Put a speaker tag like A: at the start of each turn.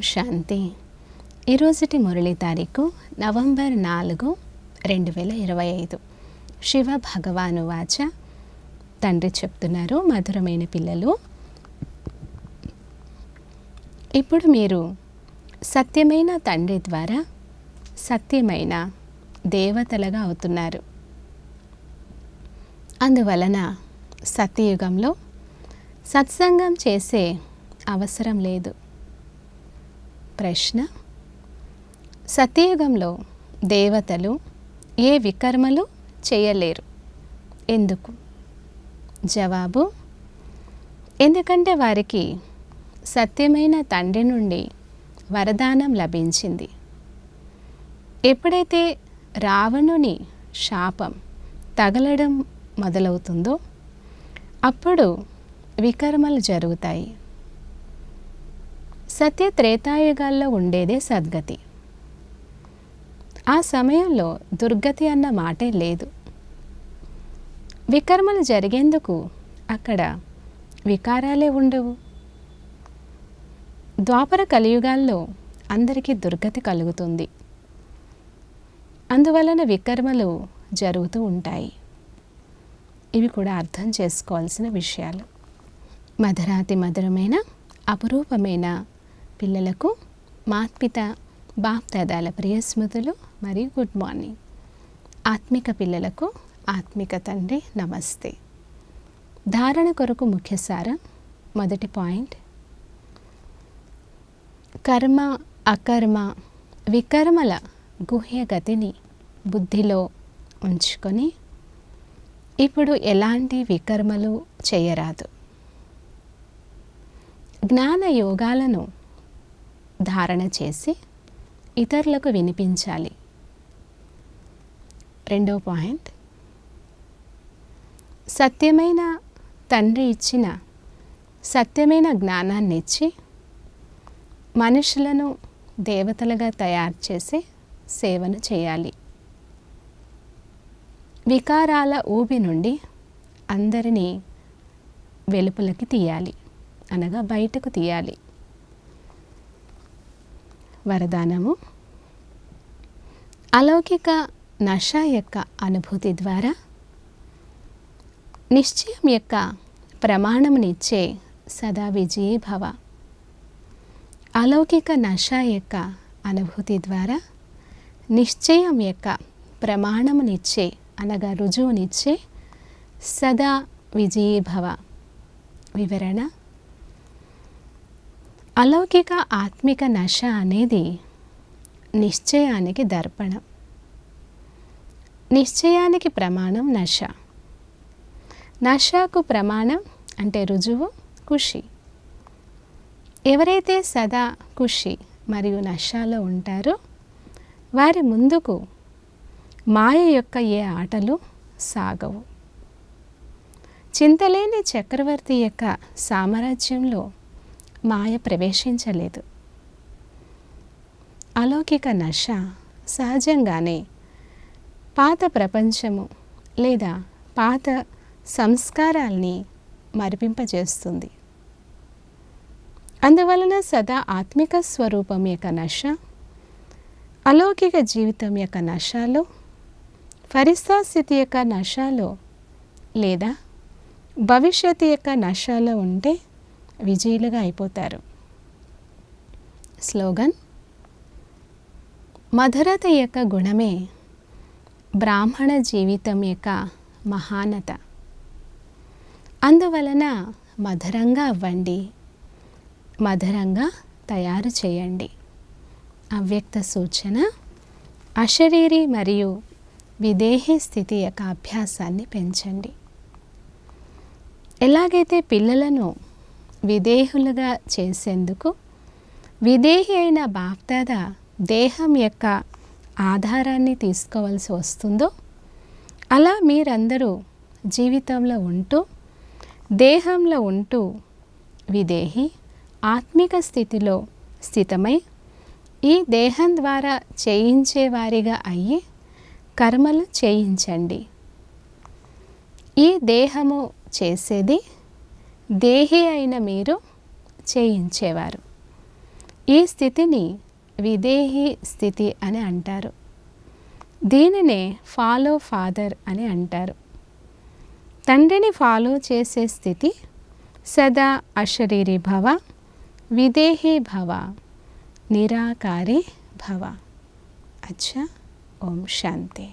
A: శాంతి. ఈరోజుటి మురళి తారీఖు నవంబర్ నాలుగు రెండు వేల ఇరవై ఐదు. శివ భగవాను వాచ. తండ్రి చెప్తున్నారు మధురమైన పిల్లలు. ఇప్పుడు మీరు సత్యమైన తండ్రి ద్వారా సత్యమైన దేవతలుగా అవుతున్నారు. అందువలన సత్యయుగంలో సత్సంగం చేసే అవసరం లేదు. ప్రశ్న. సత్యయుగంలో దేవతలు ఏ వికర్మలు చేయలేరు. ఎందుకు? జవాబు ఎందుకంటే వారికి సత్యమైన తండ్రి నుండి వరదానం లభించింది. ఎప్పుడైతే రావణుని శాపం తగలడం మొదలవుతుందో అప్పుడు వికర్మలు జరుగుతాయి. సత్య త్రేతాయుగాల్లో ఉండేదే సద్గతి. ఆ సమయంలో దుర్గతి అన్న మాటే లేదు. వికర్మలు జరిగేందుకు అక్కడ వికారాలే ఉండవు. ద్వాపర కలియుగాల్లో అందరికీ దుర్గతి కలుగుతుంది. అందువలన వికర్మలు జరుగుతూ ఉంటాయి. ఇవి కూడా అర్థం చేసుకోవాల్సిన విషయాలు. మధురాతి మధురమైన అపురూపమైన పిల్లలకు మాత్పిత బాప్దాదాల ప్రియ స్మృతులు మరియు గుడ్ మార్నింగ్. ఆత్మిక పిల్లలకు ఆత్మిక తండ్రి నమస్తే. ధారణ కొరకు ముఖ్య సారం మొదటి పాయింట్. కర్మ అకర్మ వికర్మల గుహ్య గతిని బుద్ధిలో ఉంచుకొని ఇప్పుడు ఎలాంటి వికర్మలు చేయరాదు. జ్ఞాన యోగాలను ధారణ చేసి ఇతరులకు వినిపించాలి. రెండో పాయింట్. సత్యమైన తండ్రి ఇచ్చిన సత్యమైన జ్ఞానాన్ని ఇచ్చి మనుషులను దేవతలుగా తయారు చేసి సేవను చేయాలి. వికారాల ఊబి నుండి అందరినీ వెలుపులకి తీయాలి. అనగా బయటకు తీయాలి. వరదానము. అలౌకిక నష యొక్క అనుభూతి ద్వారా నిశ్చయం యొక్క ప్రమాణమునిచ్చే సదా విజయీ భవ. అలౌకిక నష యొక్క అనుభూతి ద్వారా నిశ్చయం యొక్క ప్రమాణమునిచ్చే అనగా రుజువునిచ్చే సదా విజయీ భవ. వివరణ అలౌకిక ఆత్మిక నశ అనేది నిశ్చయానికి దర్పణం. నిశ్చయానికి ప్రమాణం నశ. నషకు ప్రమాణం అంటే రుజువు ఖుషి. ఎవరైతే సదా ఖుషి మరియు నషాలో ఉంటారో వారి ముందుకు మాయ యొక్క ఏ ఆటలు సాగవు. చింతలేని చక్రవర్తి యొక్క సామ్రాజ్యంలో మాయ ప్రవేశించలేదు. అలౌకిక నశ సహజంగానే పాత ప్రపంచము లేదా పాత సంస్కారాల్ని మరిపింపజేస్తుంది. అందువలన సదా ఆత్మిక స్వరూపం యొక్క నశ అలౌకిక జీవితం యొక్క నశాలో ఫరిస్తా స్థితి యొక్క నశాలో లేదా భవిష్యత్తు యొక్క నశాలో ఉంటే విజయులుగా అయిపోతారు. స్లోగన్ మధురత యొక్క గుణమే బ్రాహ్మణ జీవితం యొక్క మహానత. అందువలన మధురంగా అవ్వండి మధురంగా తయారు చేయండి. అవ్యక్త సూచన అశరీరి మరియు విదేహీ స్థితి యొక్క అభ్యాసాన్ని పెంచండి. ఎలాగైతే పిల్లలను విదేహులుగా చేసేందుకు విదేహి అయిన బాప్దాద దేహం యొక్క ఆధారాన్ని తీసుకోవాల్సి వస్తుందో అలా మీరందరూ జీవితంలో ఉంటూ దేహంలో ఉంటూ విదేహి ఆత్మిక స్థితిలో స్థితమై ఈ దేహం ద్వారా చేయించేవారిగా అయ్యి కర్మలు చేయించండి. ఈ దేహము చేసేది దేహి అయిన మీరు చేయించేవారు. ఈ స్థితిని విదేహి స్థితి అని అంటారు. దీనినే ఫాలో ఫాదర్ అని అంటారు. తండ్రిని ఫాలో చేసే స్థితి సదా అశరీరి భవ విదేహి భవ నిరాకారి భవ. అచ్చా ఓం శాంతి.